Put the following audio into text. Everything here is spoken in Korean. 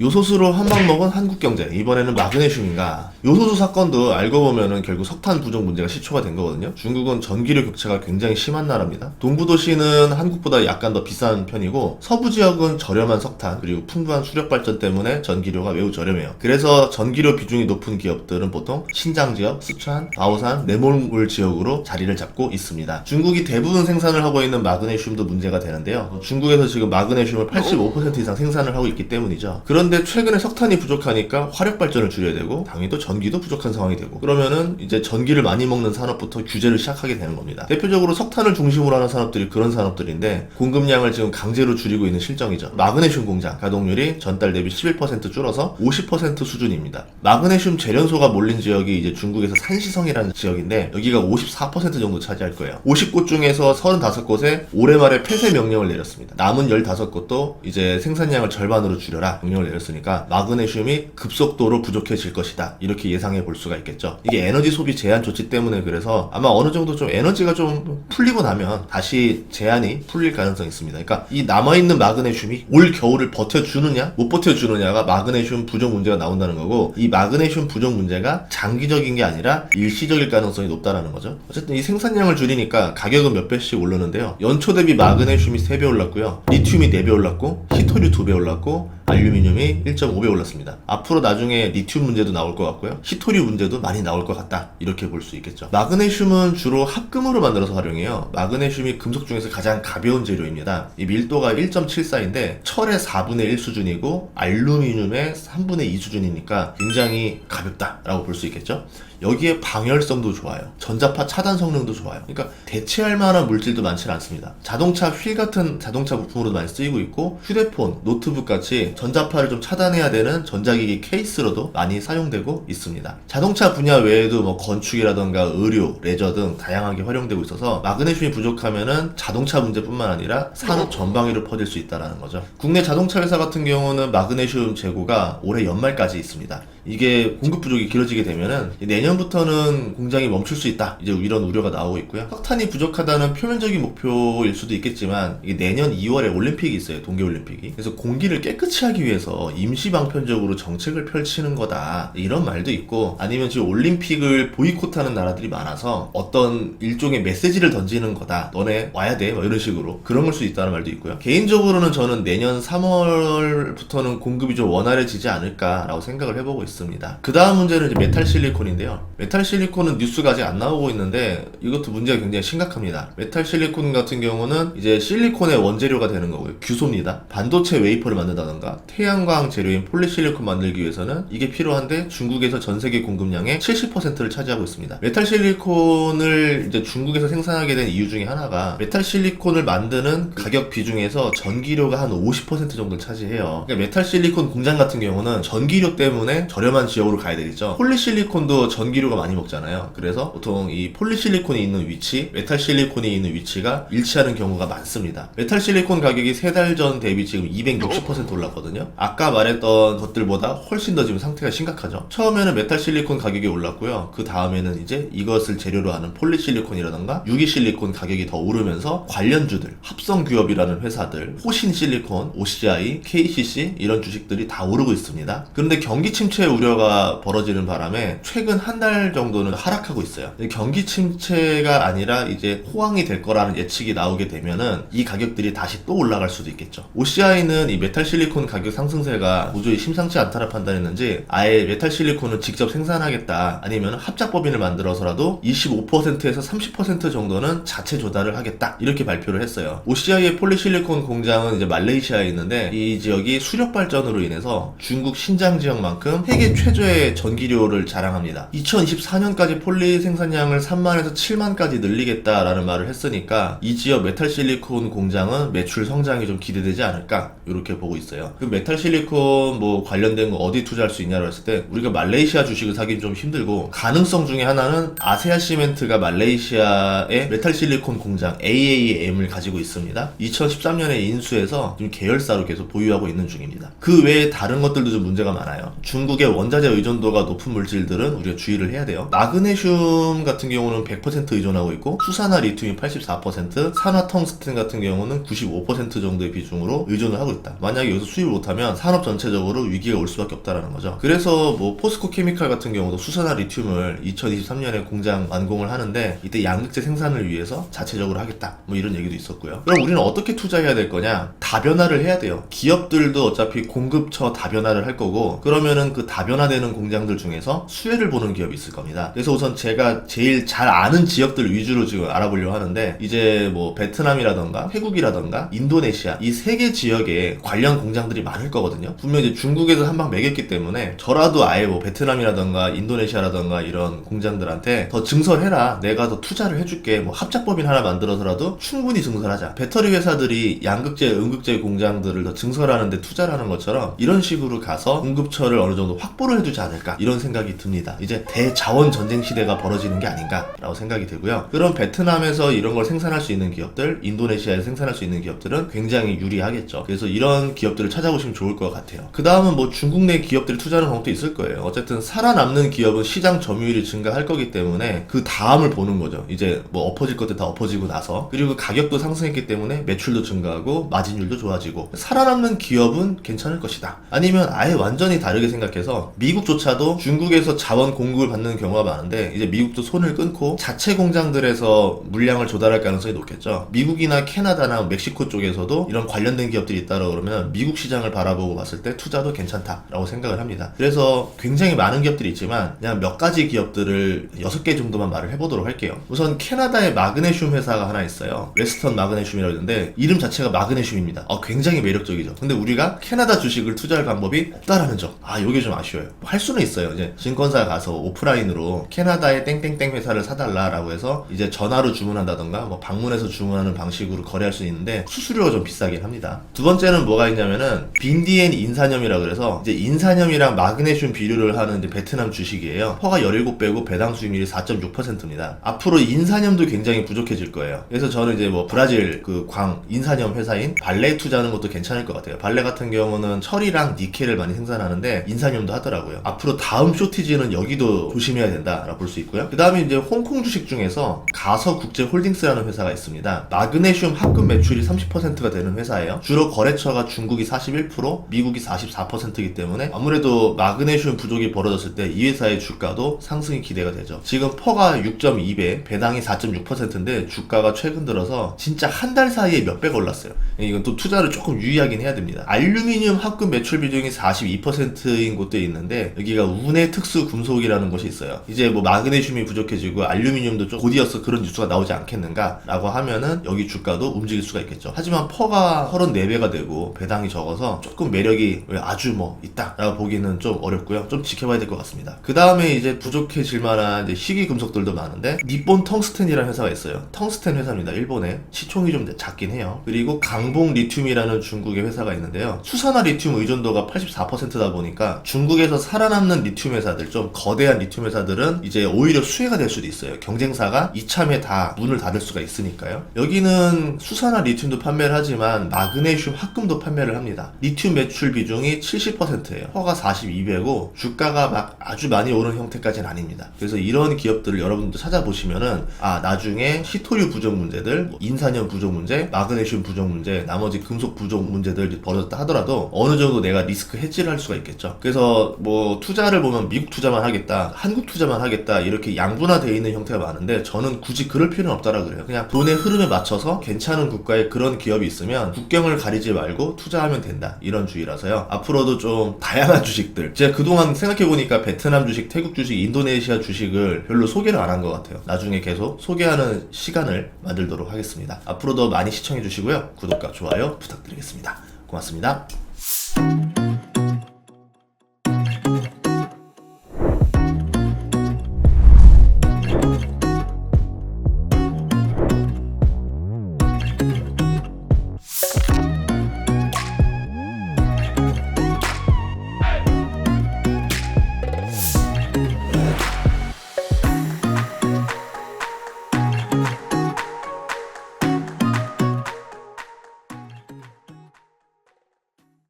요소수로 한 방 먹은 한국경제 이번에는 마그네슘인가? 요소수 사건도 알고 보면은 결국 석탄 부족 문제가 시초가 된 거거든요. 중국은 전기료 격차가 굉장히 심한 나라입니다. 동부 도시는 한국보다 약간 더 비싼 편이고 서부 지역은 저렴한 석탄 그리고 풍부한 수력 발전 때문에 전기료가 매우 저렴해요. 그래서 전기료 비중이 높은 기업들은 보통 신장 지역, 쓰촨, 바오산, 내몽골 지역으로 자리를 잡고 있습니다. 중국이 대부분 생산을 하고 있는 마그네슘도 문제가 되는데요. 중국에서 지금 마그네슘을 85% 이상 생산을 하고 있기 때문이죠. 그런 데 최근에 석탄이 부족하니까 화력 발전을 줄여야 되고 당연히 또 전기도 부족한 상황이 되고 그러면은 이제 전기를 많이 먹는 산업부터 규제를 시작하게 되는 겁니다. 대표적으로 석탄을 중심으로 하는 산업들이 그런 산업들인데 공급량을 지금 강제로 줄이고 있는 실정이죠. 마그네슘 공장 가동률이 전달 대비 11% 줄어서 50% 수준입니다. 마그네슘 재련소가 몰린 지역이 이제 중국에서 산시성이라는 지역인데 여기가 54% 정도 차지할 거예요. 50곳 중에서 35곳에 올해 말에 폐쇄 명령을 내렸습니다. 남은 15곳도 이제 생산량을 절반으로 줄여라 명령을 내렸 으니까 마그네슘이 급속도로 부족해질 것이다. 이렇게 예상해 볼 수가 있겠죠. 이게 에너지 소비 제한 조치 때문에 그래서 아마 어느 정도 좀 에너지가 좀 풀리고 나면 다시 제한이 풀릴 가능성이 있습니다. 그러니까 이 남아있는 마그네슘이 올 겨울을 버텨주느냐 못 버텨주느냐가 마그네슘 부족 문제가 나온다는 거고 이 마그네슘 부족 문제가 장기적인 게 아니라 일시적일 가능성이 높다라는 거죠. 어쨌든 이 생산량을 줄이니까 가격은 몇 배씩 오르는데요. 연초 대비 마그네슘이 3배 올랐고요. 리튬이 4배 올랐고 히토류 2배 올랐고 알루미늄이 1.5배 올랐습니다. 앞으로 나중에 리튬 문제도 나올 것 같고요. 히토류 문제도 많이 나올 것 같다. 이렇게 볼 수 있겠죠. 마그네슘은 주로 합금으로 만들어서 활용해요. 마그네슘이 금속 중에서 가장 가벼운 재료입니다. 이 밀도가 1.74인데 철의 4분의 1 수준이고 알루미늄의 3분의 2 수준이니까 굉장히 가볍다라고 볼 수 있겠죠. 여기에 방열성도 좋아요. 전자파 차단 성능도 좋아요. 그러니까 대체할 만한 물질도 많지 않습니다. 자동차 휠 같은 자동차 부품으로도 많이 쓰이고 있고 휴대폰, 노트북 같이 전자파를 좀 차단해야 되는 전자기기 케이스로도 많이 사용되고 있습니다. 자동차 분야 외에도 뭐 건축이라던가 의료, 레저 등 다양하게 활용되고 있어서 마그네슘이 부족하면은 자동차 문제뿐만 아니라 산업 전방위로 퍼질 수 있다는 거죠. 국내 자동차 회사 같은 경우는 마그네슘 재고가 올해 연말까지 있습니다. 이게 공급 부족이 길어지게 되면은 내년부터는 공장이 멈출 수 있다. 이제 이런 우려가 나오고 있고요. 석탄이 부족하다는 표면적인 목표일 수도 있겠지만 이게 내년 2월에 올림픽이 있어요. 동계 올림픽이. 그래서 공기를 깨끗이 하기 위해서 임시 방편적으로 정책을 펼치는 거다. 이런 말도 있고 아니면 지금 올림픽을 보이콧하는 나라들이 많아서 어떤 일종의 메시지를 던지는 거다. 너네 와야 돼. 뭐 이런 식으로 그런 걸 수 있다는 말도 있고요. 개인적으로는 저는 내년 3월부터는 공급이 좀 원활해지지 않을까라고 생각을 해보고 있 습니다. 그 다음 문제는 이제 메탈 실리콘인데요. 메탈 실리콘은 뉴스가 아직 안 나오고 있는데 이것도 문제가 굉장히 심각합니다. 메탈 실리콘 같은 경우는 이제 실리콘의 원재료가 되는 거고요. 규소입니다. 반도체 웨이퍼를 만든다던가 태양광 재료인 폴리실리콘 만들기 위해서는 이게 필요한데 중국에서 전 세계 공급량의 70%를 차지하고 있습니다. 메탈 실리콘을 이제 중국에서 생산하게 된 이유 중에 하나가 메탈 실리콘을 만드는 가격 비중에서 전기료가 한 50% 정도를 차지해요. 그러니까 메탈 실리콘 공장 같은 경우는 전기료 때문에 저렴한 지역으로 가야 되겠죠. 폴리실리콘도 전기료가 많이 먹잖아요. 그래서 보통 이 폴리실리콘이 있는 위치, 메탈 실리콘이 있는 위치가 일치하는 경우가 많습니다. 메탈 실리콘 가격이 세 달 전 대비 지금 260% 올랐거든요. 아까 말했던 것들보다 훨씬 더 지금 상태가 심각하죠. 처음에는 메탈 실리콘 가격이 올랐고요. 그 다음에는 이제 이것을 재료로 하는 폴리실리콘이라던가 유기실리콘 가격이 더 오르면서 관련주들, 합성규업이라는 회사들, 호신 실리콘, OCI, KCC 이런 주식들이 다 오르고 있습니다. 그런데 경기 침체 우려가 벌어지는 바람에 최근 한 달 정도는 하락하고 있어요. 경기 침체가 아니라 이제 호황이 될 거라는 예측이 나오게 되면은 이 가격들이 다시 또 올라갈 수도 있겠죠. OCI는 이 메탈 실리콘 가격 상승세가 도저히 심상치 않다라 판단했는지 아예 메탈 실리콘을 직접 생산하겠다 아니면 합작법인을 만들어서라도 25%에서 30% 정도는 자체 조달을 하겠다 이렇게 발표를 했어요. OCI의 폴리실리콘 공장은 이제 말레이시아에 있는데 이 지역이 수력 발전으로 인해서 중국 신장 지역만큼 세계 최저의 전기료를 자랑합니다. 2024년까지 폴리 생산량을 3만에서 7만까지 늘리겠다라는 말을 했으니까 이 지역 메탈 실리콘 공장은 매출 성장이 좀 기대되지 않을까 이렇게 보고 있어요. 그 메탈 실리콘 뭐 관련된 거 어디 투자할 수 있냐고 했을 때 우리가 말레이시아 주식을 사기는 좀 힘들고 가능성 중에 하나는 아세아 시멘트가 말레이시아의 메탈 실리콘 공장 AAM을 가지고 있습니다. 2013년에 인수해서 지금 계열사로 계속 보유하고 있는 중입니다. 그 외에 다른 것들도 좀 문제가 많아요. 중국의 원자재 의존도가 높은 물질들은 우리가 주의를 해야 돼요. 마그네슘 같은 경우는 100% 의존하고 있고 수산화 리튬이 84%, 산화 텅스텐 같은 경우는 95% 정도의 비중으로 의존을 하고 있다. 만약에 여기서 수입을 못하면 산업 전체적으로 위기가 올 수밖에 없다라는 거죠. 그래서 뭐 포스코 케미칼 같은 경우도 수산화 리튬을 2023년에 공장 완공을 하는데 이때 양극재 생산을 위해서 자체적으로 하겠다. 뭐 이런 얘기도 있었고요. 그럼 우리는 어떻게 투자해야 될 거냐? 다변화를 해야 돼요. 기업들도 어차피 공급처 다변화를 할 거고 그러면은 그 다 변화되는 공장들 중에서 수혜를 보는 기업이 있을 겁니다. 그래서 우선 제가 제일 잘 아는 지역들 위주로 지금 알아보려고 하는데 이제 뭐 베트남이라던가 태국이라던가 인도네시아 이 세 개 지역에 관련 공장들이 많을 거거든요. 분명 이제 중국에서 한방 매겼기 때문에 저라도 아예 뭐 베트남이라던가 인도네시아라던가 이런 공장들한테 더 증설해라. 내가 더 투자를 해줄게. 뭐 합작법인 하나 만들어서라도 충분히 증설하자. 배터리 회사들이 양극재, 음극재 공장들을 더 증설하는데 투자를 하는 것처럼 이런 식으로 가서 공급처를 어느 정도 확 보를 해두지 않을까 이런 생각이 듭니다. 이제 대자원 전쟁 시대가 벌어지는 게 아닌가라고 생각이 들고요. 그럼 베트남에서 이런 걸 생산할 수 있는 기업들, 인도네시아에서 생산할 수 있는 기업들은 굉장히 유리하겠죠. 그래서 이런 기업들을 찾아보시면 좋을 것 같아요. 그 다음은 뭐 중국 내 기업들이 투자하는 방법도 있을 거예요. 어쨌든 살아남는 기업은 시장 점유율이 증가할 거기 때문에 그 다음을 보는 거죠. 이제 뭐 엎어질 것들 다 엎어지고 나서 그리고 가격도 상승했기 때문에 매출도 증가하고 마진율도 좋아지고 살아남는 기업은 괜찮을 것이다. 아니면 아예 완전히 다르게 생각해서 미국조차도 중국에서 자원 공급을 받는 경우가 많은데 이제 미국도 손을 끊고 자체 공장들에서 물량을 조달할 가능성이 높겠죠. 미국이나 캐나다나 멕시코 쪽에서도 이런 관련된 기업들이 있다고 그러면 미국 시장을 바라보고 봤을 때 투자도 괜찮다라고 생각을 합니다. 그래서 굉장히 많은 기업들이 있지만 그냥 몇 가지 기업들을 여섯 개 정도만 말을 해보도록 할게요. 우선 캐나다의 마그네슘 회사가 하나 있어요. 웨스턴 마그네슘이라고 있는데 이름 자체가 마그네슘입니다. 어, 굉장히 매력적이죠. 근데 우리가 캐나다 주식을 투자할 방법이 없다라는 점. 아, 이게 좀 아쉬워 요. 할 수는 있어요. 이제 증권사 가서 오프라인으로 캐나다의 땡땡땡 회사를 사달라라고 해서 이제 전화로 주문한다던가 뭐 방문해서 주문하는 방식으로 거래할 수 있는데 수수료가 좀 비싸긴 합니다. 두 번째는 뭐가 있냐면은 빈디엔 인산염이라 그래서 이제 인산염이랑 마그네슘 비료를 하는 베트남 주식이에요. 퍼가 17배고 배당 수익률이 4.6%입니다. 앞으로 인산염도 굉장히 부족해질 거예요. 그래서 저는 이제 뭐 브라질 그 광 인산염 회사인 발레 투자하는 것도 괜찮을 것 같아요. 발레 같은 경우는 철이랑 니켈을 많이 생산하는데 인산염도 하더라고요. 앞으로 다음 쇼티지는 여기도 조심해야 된다라고 볼 수 있고요. 그 다음에 이제 홍콩 주식 중에서 가서국제홀딩스라는 회사가 있습니다. 마그네슘 합금 매출이 30%가 되는 회사예요. 주로 거래처가 중국이 41%, 미국이 44%이기 때문에 아무래도 마그네슘 부족이 벌어졌을 때 이 회사의 주가도 상승이 기대가 되죠. 지금 퍼가 6.2배, 배당이 4.6%인데 주가가 최근 들어서 진짜 한 달 사이에 몇 배가 올랐어요. 이건 또 투자를 조금 유의하긴 해야 됩니다. 알루미늄 합금 매출 비중이 42%인 곳도 있는데 여기가 운해 특수 금속이라는 곳이 있어요. 이제 뭐 마그네슘이 부족해지고 알루미늄도 좀 곧이어서 그런 뉴스가 나오지 않겠는가라고 하면은 여기 주가도 움직일 수가 있겠죠. 하지만 퍼가 34배가 되고 배당이 적어서 조금 매력이 아주 뭐 있다라고 보기는 좀 어렵고요. 좀 지켜봐야 될 것 같습니다. 그 다음에 이제 부족해질 만한 희귀 금속들도 많은데 니폰 텅스텐이라는 회사가 있어요. 텅스텐 회사입니다. 일본에 시총이 좀 작긴 해요. 그리고 강봉 리튬이라는 중국의 회사가 있는데요. 수산화 리튬 의존도가 84%다 보니까 중국 에서 살아남는 리튬 회사들 좀 거대한 리튬 회사들은 이제 오히려 수혜가 될 수도 있어요. 경쟁사가 이참에 다 문을 닫을 수가 있으니까요. 여기는 수산화 리튬도 판매를 하지만 마그네슘 합금도 판매를 합니다. 리튬 매출 비중이 70%예요. 허가 42배고 주가가 막 아주 많이 오른 형태까지는 아닙니다. 그래서 이런 기업들을 여러분들 찾아보시면은 아 나중에 시토류 부족 문제들, 뭐 인산염 부족 문제, 마그네슘 부족 문제, 나머지 금속 부족 문제들 벌어졌다 하더라도 어느 정도 내가 리스크 해지를 할 수가 있겠죠. 뭐 투자를 보면 미국 투자만 하겠다, 한국 투자만 하겠다 이렇게 양분화되어 있는 형태가 많은데 저는 굳이 그럴 필요는 없다라 그래요. 그냥 돈의 흐름에 맞춰서 괜찮은 국가에 그런 기업이 있으면 국경을 가리지 말고 투자하면 된다 이런 주의라서요. 앞으로도 좀 다양한 주식들 제가 그동안 생각해 보니까 베트남 주식, 태국 주식, 인도네시아 주식을 별로 소개를 안 한 것 같아요. 나중에 계속 소개하는 시간을 만들도록 하겠습니다. 앞으로도 많이 시청해 주시고요. 구독과 좋아요 부탁드리겠습니다. 고맙습니다.